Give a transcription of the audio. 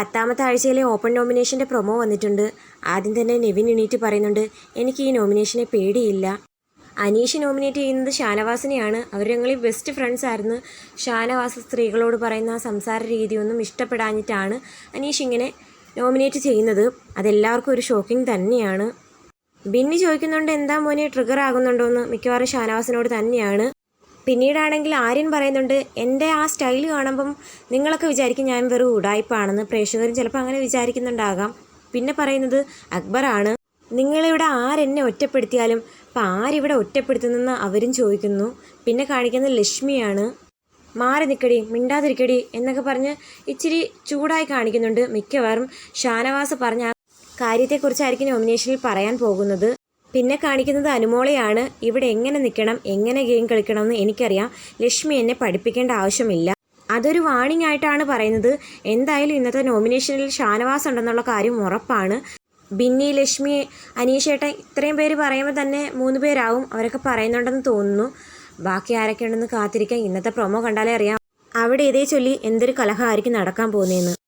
പത്താമത്തെ ആഴ്ചയിലെ open നോമിനേഷന്റെ promo വന്നിട്ടുണ്ട്. ആദ്യം തന്നെ നെവിൻ എണീറ്റ് പറയുന്നുണ്ട് എനിക്ക് ഈ നോമിനേഷനെ പേടിയില്ല. അനീഷ് നോമിനേറ്റ് ചെയ്യുന്നത് ഷാനവാസിനെയാണ്. അവർ ഞങ്ങൾ ബെസ്റ്റ് ഫ്രണ്ട്സ് ആയിരുന്നു. ഷാനവാസ് സ്ത്രീകളോട് പറയുന്ന ആ സംസാര രീതിയൊന്നും ഇഷ്ടപ്പെടാഞ്ഞിട്ടാണ് അനീഷ് ഇങ്ങനെ നോമിനേറ്റ് ചെയ്യുന്നത്. അതെല്ലാവർക്കും ഒരു ഷോക്കിംഗ് തന്നെയാണ്. ബിന്നി ചോദിക്കുന്നുണ്ട് എന്താ മോനെ ട്രിഗർ ആകുന്നുണ്ടോ എന്ന് മിക്കവാറും ഷാനവാസിനോട് തന്നെയാണ്. പിന്നീടാണെങ്കിൽ ആര്യൻ പറയുന്നുണ്ട് എന്റെ ആ സ്റ്റൈൽ കാണുമ്പം നിങ്ങളൊക്കെ വിചാരിക്കും ഞാൻ വെറും ഉടായ്പാണെന്ന്. പ്രേക്ഷകരും ചിലപ്പോൾ അങ്ങനെ വിചാരിക്കുന്നുണ്ടാകാം. പിന്നെ പറയുന്നത് അക്ബറാണ് നിങ്ങളിവിടെ ആരെന്നെ ഒറ്റപ്പെടുത്തിയാലും അപ്പം ആരിവിടെ ഒറ്റപ്പെടുത്തുന്നെന്ന് അവരും ചോദിക്കുന്നു. പിന്നെ കാണിക്കുന്നത് ലക്ഷ്മിയാണ്. മാറി നിൽക്കടി മിണ്ടാതിരിക്കടി എന്നൊക്കെ പറഞ്ഞ് ഇച്ചിരി ചൂടായി കാണിക്കുന്നുണ്ട്. മിക്കവാറും ഷാനവാസ് പറഞ്ഞ കാര്യത്തെക്കുറിച്ചായിരിക്കും നോമിനേഷനിൽ പറയാൻ പോകുന്നത്. പിന്നെ കാണിക്കുന്നത് അനുമോളെയാണ്. ഇവിടെ എങ്ങനെ നിൽക്കണം എങ്ങനെ ഗെയിം കളിക്കണം എന്ന് എനിക്കറിയാം. ലക്ഷ്മി എന്നെ പഠിപ്പിക്കേണ്ട ആവശ്യമില്ല. അതൊരു വാണിംഗ് ആയിട്ടാണ് പറയുന്നത്. എന്തായാലും ഇന്നത്തെ നോമിനേഷനിൽ ഷാനവാസ് ഉണ്ടെന്നുള്ള കാര്യം ഉറപ്പാണ്. ബിന്നി ലക്ഷ്മി അനീഷേട്ടൻ ഇത്രയും പേര് പറയുമ്പോൾ തന്നെ മൂന്ന് പേരാവും അവരൊക്കെ പറയുന്നുണ്ടെന്ന് തോന്നുന്നു. ബാക്കി ആരൊക്കെ ഉണ്ടെന്ന് കാത്തിരിക്കാൻ ഇന്നത്തെ പ്രൊമോ കണ്ടാലേ അറിയാം. അവിടെ ഇതേ ചൊല്ലി എന്തൊരു കലഹമായിരിക്കും നടക്കാൻ പോകുന്നതെന്ന്